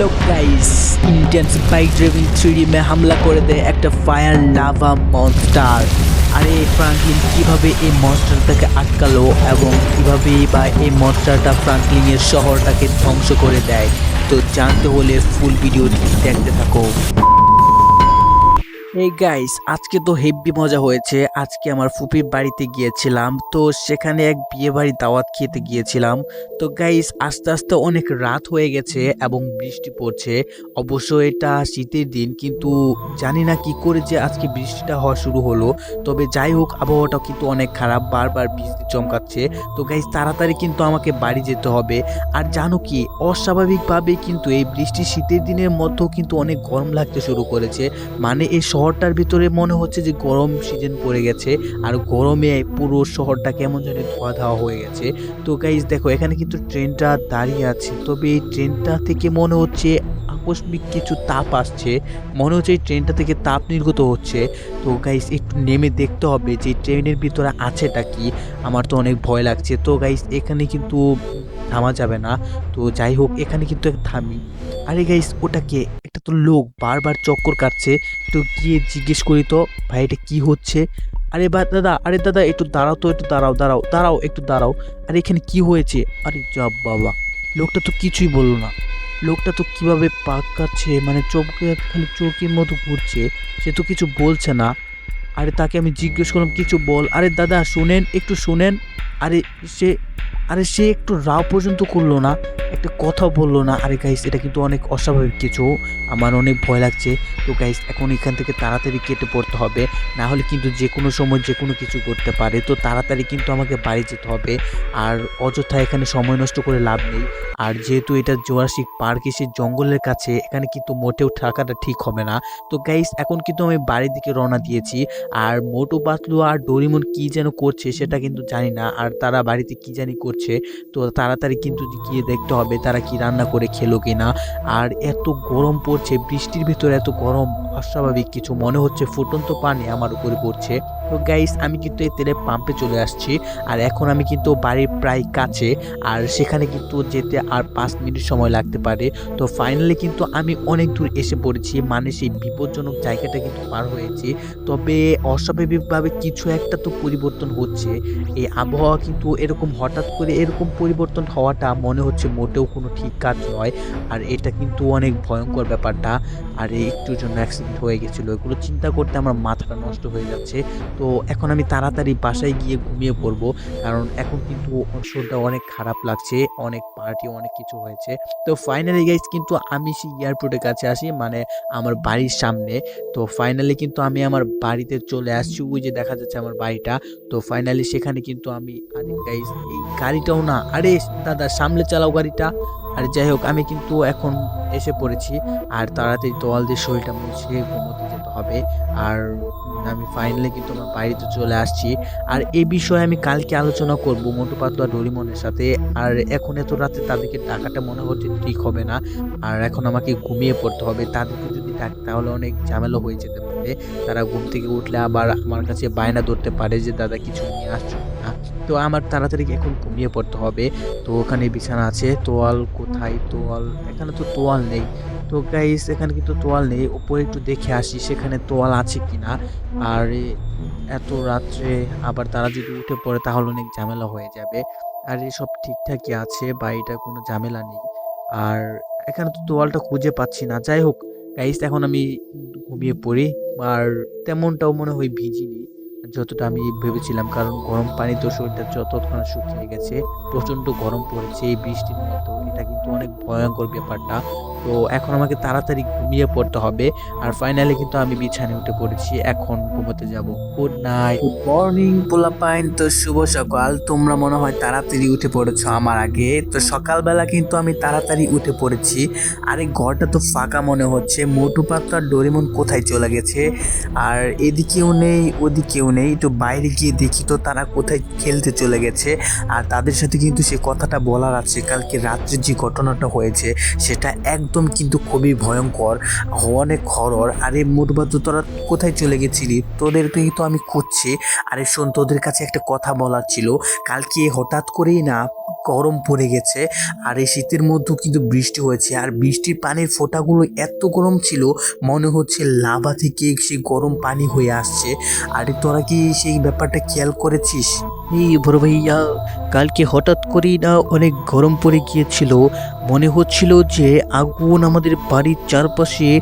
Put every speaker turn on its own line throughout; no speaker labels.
Hello guys intense bike driving three মে হামলা করে দেয় একটা ফায়ার লাভা মনস্টার আরে ফ্রাঙ্কলিন কীভাবে এই মনস্টারটাকে আটকালো এবং কীভাবে বা এই মনস্টারটা ফ্রাঙ্কলিনের শহরটাকে ধ্বংস করে দেয়? তো জানতে হলে ফুল ভিডিওটি দেখতে থাকো। এই গাইস আজকে তো হেভি মজা হয়েছে। আজকে আমার ফুপির বাড়িতে গিয়েছিলাম। তো সেখানে এক বিয়ে বাড়ি দাওয়াত খেতে গিয়েছিলাম। তো গাইস আস্তে আস্তে অনেক রাত হয়ে গেছে এবং বৃষ্টি পড়ছে। অবশ্য এটা শীতের দিন, কিন্তু জানি না কি করে যে আজকে বৃষ্টিটা হওয়া শুরু হলো। তবে যাই হোক আবহাওয়াটা কিন্তু অনেক খারাপ, বারবার বৃষ্টি চমকাচ্ছে। তো গাইস তাড়াতাড়ি কিন্তু আমাকে বাড়ি যেতে হবে। আর জানো কি অস্বাভাবিকভাবে কিন্তু এই বৃষ্টি শীতের দিনের মধ্যেও কিন্তু অনেক গরম লাগতে শুরু করেছে। মানে এই শহরটার ভিতরে মনে হচ্ছে যে গরম সিজন পড়ে গেছে, আর গরমে পুরো শহরটা কেমন যেন ধোয়া ধাওয়া হয়ে গেছে। তো গাইজ দেখো, এখানে কিন্তু ট্রেনটা দাঁড়িয়ে আছে, তবে এই ট্রেনটা থেকে মনে হচ্ছে আকস্মিক কিছু তাপ আসছে, মনে হচ্ছে এই ট্রেনটা থেকে তাপ নির্গত হচ্ছে। তো গাইস একটু নেমে দেখতে হবে যে ট্রেনের ভিতরে আছেটা কি, আমার তো অনেক ভয় লাগছে। তো গাইস এখানে কিন্তু থামা যাবে না। তো যাই হোক, এখানে কিন্তু থামি আরে গাইস ওটাকে একটা তো লোক বারবার চক্কর কাটছে। একটু গিয়ে জিজ্ঞেস করি, তো ভাই, এটা কী হচ্ছে? আরে বা, দাদা, আরে দাদা, একটু দাঁড়াও তো, একটু দাঁড়াও দাঁড়াও দাঁড়াও, একটু দাঁড়াও। আরে এখানে কি হয়েছে? আরে যা বাবা, লোকটা তো কিছুই বলল না। লোকটা তো কীভাবে পাকাচ্ছে মানে চোখে, খালি চোখের মতো ঘুরছে, সে তো কিছু বলছে না। আরে তাকে আমি জিজ্ঞেস করলাম, কিছু বল? আরে দাদা, শুনেন, একটু শুনেন। আরে সে আরে সে একটু রাও পর্যন্ত করল না, একটা কথা বলল না। আরে গাইস এটা কিন্তু অনেক অস্বাভাবিক কিছু। আমার অনেক ভয় লাগছে। তো গাইস এখন এখান থেকে তাড়াতাড়ি কেটে পড়তে হবে। না হলে কিন্তু যে কোনো সময় যে কোনো কিছু করতে পারে। তো তাড়াতাড়ি কিন্তু আমাকে বাড়ি যেতে হবে। আর অযথা এখানে সময় নষ্ট করে লাভ নেই। আর যেহেতু এটা জোরাসিক পার্ক এসে জঙ্গলের কাছে, এখানে কিন্তু মোটেও থাকাটা ঠিক হবে না। তো গাইস এখন কিন্তু আমি বাড়ির দিকে রওনা দিয়েছি। আর মোটু পাতলু আর ডোরিমন কি যেন করছে সেটা কিন্তু জানি না। আর তারা বাড়িতে কি জানি করছে তো তাড়াতাড়ি কিন্তু গিয়ে দেখতে হবে তারা কি রান্না করে খেলো কি না আর এত গরম পড়ছে, বৃষ্টির ভেতরে এত গরম, অস্বাভাবিক কিছু মনে হচ্ছে, ফুটন্ত পানি আমার উপরে পড়ছে। তো গাইস আমি কিন্তু এই তেলের পাম্পে চলে আসছি। আর এখন আমি কিন্তু বাড়ির প্রায় কাছে, আর সেখানে কিন্তু যেতে আর পাঁচ মিনিট সময় লাগতে পারে। তো ফাইনালি কিন্তু আমি অনেক দূর এসে পড়েছি মানে সেই বিপজ্জনক জায়গাটা কিন্তু পার হয়েছি। তবে অস্বাভাবিকভাবে কিছু একটা তো পরিবর্তন হচ্ছে। এই আবহাওয়া কিন্তু এরকম হঠাৎ করে এরকম পরিবর্তন হওয়াটা মনে হচ্ছে মোটেও কোনো ঠিক কাজ নয়। আর এটা কিন্তু অনেক ভয়ঙ্কর ব্যাপারটা। আর একটুর জন্য অ্যাক্সিডেন্ট হয়ে গেছিল। এগুলো চিন্তা করতে আমার মাথাটা নষ্ট হয়ে যাচ্ছে। তো এখন আমি তাড়াতাড়ি বাসায় গিয়ে ঘুমিয়ে পড়ব। কারণ এখন কিন্তু শরীরটা অনেক খারাপ লাগছে, অনেক পার্টি অনেক কিছু হয়েছে। তো ফাইনালি গাইজ কিন্তু আমি সেই এয়ারপোর্টের কাছে আসি মানে আমার বাড়ির সামনে। তো ফাইনালি কিন্তু আমি আমার বাড়িতে চলে আসছি, ওই যে দেখা যাচ্ছে আমার বাড়িটা। তো ফাইনালি সেখানে কিন্তু আমি, আরে গাইজ এই গাড়িটাও না, আরে দাদা সামনে চালাও গাড়িটা। আর যাই হোক, আমি কিন্তু এখন এসে পড়েছি। আর তাড়াতাড়ি তোয়াল দিয়ে শরীরটা মুছে, ঘুমোতে হবে। আর আমি ফাইনালি কিন্তু আমার বাড়িতে চলে আসছি। আর এই বিষয়ে আমি কালকে আলোচনা করব মোটু পাতলা ডরিমনের সাথে। আর এখন এত রাতে তাদেরকে ডাকাটা মনে হচ্ছে ঠিক হবে না। আর এখন আমাকে ঘুমিয়ে পড়তে হবে। তাদেরকে যদি ডাক তাহলে অনেক ঝামেলা হয়ে যেতে পারে। তারা ঘুম থেকে উঠলে আবার আমার কাছে বায়না ধরতে পারে যে, দাদা, কিছু নিয়ে আসছো? তো আমার তাড়াতাড়ি এখন ঘুমিয়ে পড়তে হবে। তো ওখানে বিছানা আছে, তোয়াল কোথায়? তোয়াল, এখানে তো তোয়াল নেই। তো গাইস এখানে কিন্তু তোয়াল নেই। উপরে একটু দেখে আসি সেখানে তোয়াল আছে কিনা। আর এত রাত্রে আবার তারা যদি উঠে পড়ে তাহলে অনেক ঝামেলা হয়ে যাবে। আর এসব ঠিকঠাকই আছে, বা এটা কোনো ঝামেলা নেই। আর এখানে তো তোয়ালটা খুঁজে পাচ্ছি না। যাই হোক গাইস এখন আমি ঘুমিয়ে পড়ি। আর তেমনটাও মনে হয় ভিজিনি। যতটা আমি ভেবেছিলাম, কারণ গরম পানি তো শরীরটা যতক্ষণ শুকিয়ে গেছে, প্রচণ্ড গরম পড়েছে এই বৃষ্টির মতো। এটা কিন্তু অনেক ভয়ঙ্কর ব্যাপারটা। তো এখন আমাকে তাড়াতাড়ি ঘুমিয়ে পড়তে হবে। আর ফাইনালি কিন্তু আমি বিছানে উঠে পড়েছি। এখন ঘুমোতে যাব। গুড নাইট মর্নিং পোলাপাইন। তো শুভ সকাল। তোমরা মনে হয় তাড়াতাড়ি উঠে পড়েছো আমার আগে। তো সকালবেলা কিন্তু আমি তাড়াতাড়ি উঠে পড়েছি। আরে, ঘরটা তো ফাঁকা মনে হচ্ছে। মোটু পাতলা ডোরিমন কোথায় চলে গেছে? আর এদিকেও নেই, ওদিকেও নেই। একটু বাইরে গিয়ে দেখি তো তারা কোথায় খেলতে চলে গেছে। আর তাদের সাথে কিন্তু সে কথাটা বলার আছে। কালকে রাত্রে যে ঘটনাটা হয়েছে, সেটা একদম কিন্তু খুবই ভয়ঙ্কর অনেক হরর আরে মোটবাদ তোরা কোথায় চলে গেছিলি? তোদেরকে তো আমি খুঁজছি। আরে শোন, তোদের কাছে একটা কথা বলার ছিল। কালকে হঠাৎ করেই না গরম পড়ে গেছে আর এই শীতের মধ্যেও কিন্তু বৃষ্টি হয়েছে। আর বৃষ্টির পানির ফোঁটাগুলো এত গরম ছিল, মনে হচ্ছে লাভা থেকে সেই গরম পানি হয়ে আসছে। আর তোরা কি সেই ব্যাপারটা খেয়াল করেছিস? এই বড় ভাইয়া, কালকে হঠাৎ করেই না অনেক গরম পড়ে গিয়েছিল। মনে হচ্ছিল যে আগুন আমাদের বাড়ির চারপাশে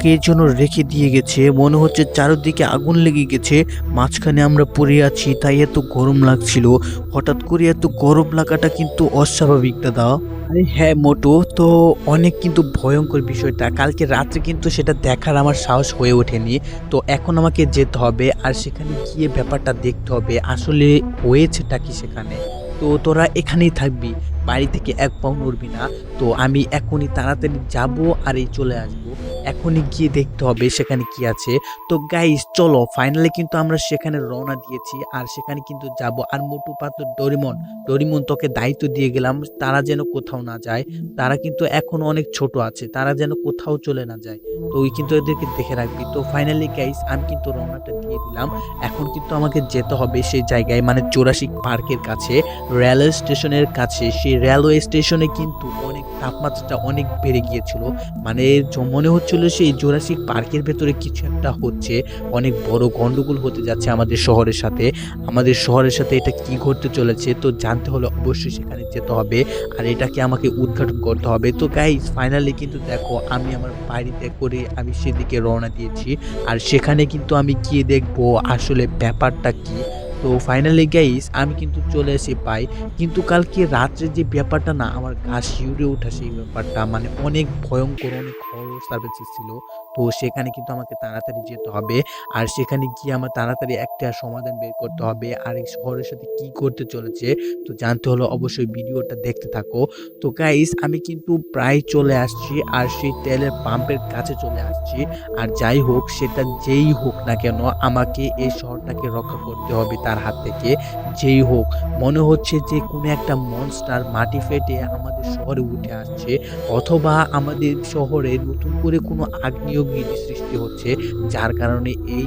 কে যেন রেখে দিয়ে গেছে। মনে হচ্ছে চারদিকে আগুন লেগে গেছে, মাঝখানে আমরা পড়ে আছি, তাই এত গরম লাগছিল। হঠাৎ করে এত গরম লাগাটা কিন্তু অস্বাভাবিক দাদা আরে হ্যাঁ মোটু, তো অনেক কিন্তু ভয়ঙ্কর বিষয়টা। কালকে রাত্রে কিন্তু সেটা দেখার আমার সাহস হয়ে ওঠেনি। তো এখন আমাকে যেতে হবে আর সেখানে গিয়ে ব্যাপারটা দেখতে হবে। আসলে হয়েছেটা কি সেখানে? তো তোরা এখানেই থাকবি। বাড়ি থেকে এক পাও নড়বি না। তো আমি এখনই তাড়াতাড়ি যাব আর এই চলে আসব। এখনই গিয়ে দেখতে হবে সেখানে কি আছে। তো গাইস চলো ফাইনালি কিন্তু আমরা সেখানে রওনা দিয়েছি আর সেখানে কিন্তু যাব। আর মোটু পাতলু ডরিমন ডরিমন তোকে দায়িত্ব দিয়ে গেলাম, তারা যেন কোথাও না যায়। তারা কিন্তু এখনও অনেক ছোট আছে, তারা যেন কোথাও চলে না যায়। তো ওই কিন্তু এদেরকে দেখে রাখবি। তো ফাইনালি গাইস আমি কিন্তু রওনাটা দিয়ে দিলাম। এখন কিন্তু আমাকে যেতে হবে সেই জায়গায় মানে জোরাসিক পার্কের কাছে, রেলওয়ে স্টেশনের কাছে। সেই রেলওয়ে স্টেশনে কিন্তু অনেক তাপমাত্রাটা অনেক বেড়ে গিয়েছিল। মানে মনে হচ্ছিল সেই জোরাসিক পার্কের ভেতরে কিছু একটা হচ্ছে, অনেক বড় গন্ডগোল হতে যাচ্ছে আমাদের শহরের সাথে। আমাদের শহরের সাথে এটা কি ঘটতে চলেছে তো জানতে হলে অবশ্যই সেখানে যেতে হবে আর এটাকে আমাকে উদ্ঘাটন করতে হবে। তো গাইজ ফাইনালি কিন্তু দেখো, আমি আমার বাড়িতে করে আমি সেদিকে রওনা দিয়েছি। আর সেখানে কিন্তু আমি গিয়ে দেখব আসলে ব্যাপারটা কি। তো ফাইনালি গাইস আমি কিন্তু চলে এসে পাই। কিন্তু কালকে রাত্রে যে ব্যাপারটা না, আমার গা শিউরে ওঠা সেই ব্যাপারটা মানে অনেক ভয়ঙ্কর, অনেক হরর সার্ভিসেস ছিল। তো সেখানে কিন্তু আমাকে তাড়াতাড়ি যেতে হবে। আর সেখানে গিয়ে আমার তাড়াতাড়ি একটা সমাধান বের করতে হবে। আর এই শহরের সাথে কি করতে চলেছে, তো জানতে হলে অবশ্যই ভিডিওটা দেখতে থাকো। তো গাইস আমি কিন্তু প্রায় চলে আসছি, আর সেই তেলের পাম্পের কাছে চলে আসছি। আর যাই হোক, সেটা যেই হোক না কেন, আমাকে এই শহরটাকে রক্ষা করতে হবে। তার হাত থেকে, যেই হোক, মনে হচ্ছে যে কোনো একটা মনস্টার মাটি ফেটে আমাদের শহরে উঠে আসছে, অথবা আমাদের শহরে নতুন করে কোনো আগ্নেয়গিরি সৃষ্টি হচ্ছে, যার কারণে এই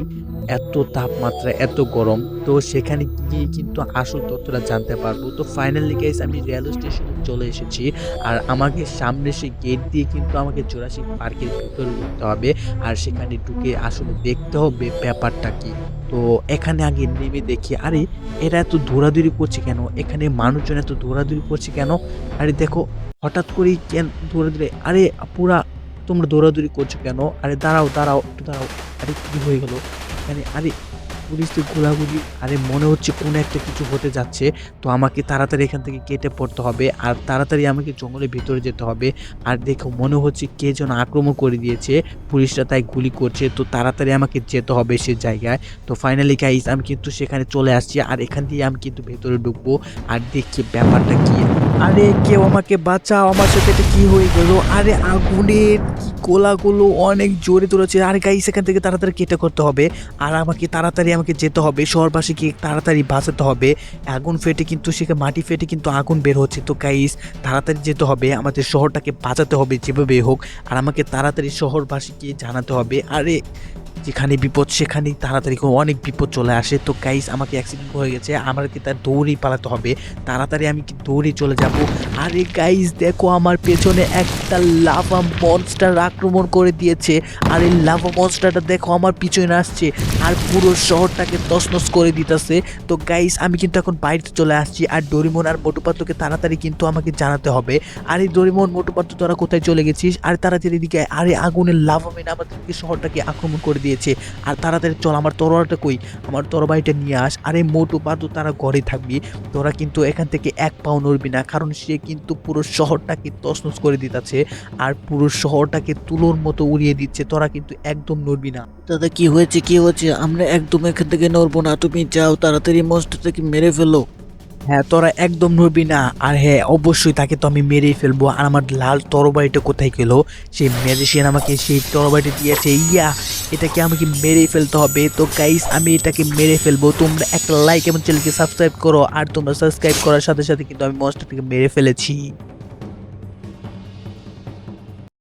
এত তাপমাত্রা, এত গরম। তো সেখানে গিয়ে কিন্তু আসল তথ্যটা জানতে পারব। তো ফাইনালি গাইস আমি রেলওয়ে স্টেশনে চলে এসেছি। আর আমাকে সামনে সেই গেট দিয়ে কিন্তু আমাকে জোরাসিক পার্কের ভিতরে ঢুকতে হবে। আর সেখানে ঢুকে আসলে দেখতে হবে ব্যাপারটা কি। তো এখানে আগে নেমে দেখি, আরে এরা এত দৌড়াদৌড়ি করছে কেন? এখানে মানুষজন এত দৌড়াদৌড়ি করছে কেন? আরে দেখো, হঠাৎ করেই কেন দৌড়াদৌড়ি? আরে পুরা তোমরা দৌড়াদৌড়ি করছ কেন? আরে দাঁড়াও দাঁড়াও, একটু দাঁড়াও। আরে কি হয়ে গেল? এখানে আরে পুলিশদের গোলাগুলি আরে মনে হচ্ছে কোনো একটা কিছু হতে যাচ্ছে, তো আমাকে তাড়াতাড়ি এখান থেকে কেটে পড়তে হবে, আর তাড়াতাড়ি আমাকে জঙ্গলের ভিতরে যেতে হবে। আর দেখো, মনে হচ্ছে কে যেন আক্রমণ করে দিয়েছে, পুলিশরা তাই গুলি করছে, তো তাড়াতাড়ি আমাকে যেতে হবে সে জায়গায়। তো ফাইনালি গাইস আমি কিন্তু সেখানে চলে আসছি, আর এখান দিয়ে আমি কিন্তু ভেতরে ঢুকবো। আর দেখছি ব্যাপারটা কি আরে কেউ আমাকে বাঁচাও, আমার সাথে এটা কি হয়ে গেল? আরে আগুনের কি গোলাগুলো অনেক জোরে তুলেছে। আরে গাই সেখান থেকে তাড়াতাড়ি কেটে করতে হবে। আর আমাকে তাড়াতাড়ি আমাকে যেতে হবে। শহরবাসীকে তাড়াতাড়ি বাঁচাতে হবে। আগুন ফেটে কিন্তু সেখানে মাটি ফেটে কিন্তু আগুন বের হচ্ছে। তো গাইস তাড়াতাড়ি যেতে হবে। আমাদের শহরটাকে বাঁচাতে হবে যেভাবে হোক। আর আমাকে তাড়াতাড়ি শহরবাসীকে জানাতে হবে। আরে যেখানে বিপদ, সেখানেই তাড়াতাড়ি অনেক বিপদ চলে আসে। তো গাইস আমাকে অ্যাক্সিডেন্ট হয়ে গেছে। আমাকে তার দৌড়েই পালাতে হবে? তাড়াতাড়ি আমি কি দৌড়ে চলে যাব? আরে গাইস দেখো আমার পেছনে একটা লাভা মনস্টার আক্রমণ করে দিয়েছে। আর এই লাভা মনস্টারটা দেখো আমার পিছনে আসছে। আর পুরো শহরটাকে তছনছ করে দিতেছে। তো গাইস আমি কিন্তু এখন বাড়িতে চলে আসছি। আর ডরিমন আর মোটুপাত্রকে তাড়াতাড়ি কিন্তু আমাকে জানাতে হবে। আরে ডরিমন, মোটুপাত্র, তোরা কোথায় চলে গেছিস? আর তাড়াতাড়ি দিকে আরে আগুনের লাভা মেন আমাদেরকে শহরটাকে আক্রমণ করে দিয়েছে। আর তাড়াতাড়ি চল আমার তরোয়ারটা কই? আমার তরবারিটা নিয়ে আস। আরে মোটু পাতু, তারা ঘরে থাকবি। তোরা কিন্তু এখান থেকে এক পাও নড়বি না, কারণ সে কিন্তু পুরো শহরটাকে তছনছ করে দিতেছে আর পুরো শহরটাকে তুলোর মতো উড়িয়ে দিচ্ছে। তোরা কিন্তু একদম নড়বি না।
দাদা কি হয়েছে কি হয়েছে? আমরা একদম এখান থেকে নড়বো না। তুমি যাও, তাড়াতাড়ি মনস্টারটাকে মেরে ফেলো।
হ্যাঁ তোরা একদম নড়বি না। আর হ্যাঁ অবশ্যই তাকে তো আমি মেরেই ফেলব। আর আমার লাল তরবারিটা কোথায় গেল? সেই ম্যাজিশিয়ান আমাকে সেই তরবারিটা দিয়েছে। ইয়া, এটাকে আমাকে মেরে ফেলতে হবে। তো গাইস আমি এটাকে মেরে ফেলব। তোমরা একটা লাইক এবং চ্যানেলকে সাবস্ক্রাইব করো। আর তোমরা সাবস্ক্রাইব করার সাথে সাথে কিন্তু আমি মনস্টারটাকে মেরে ফেলেছি।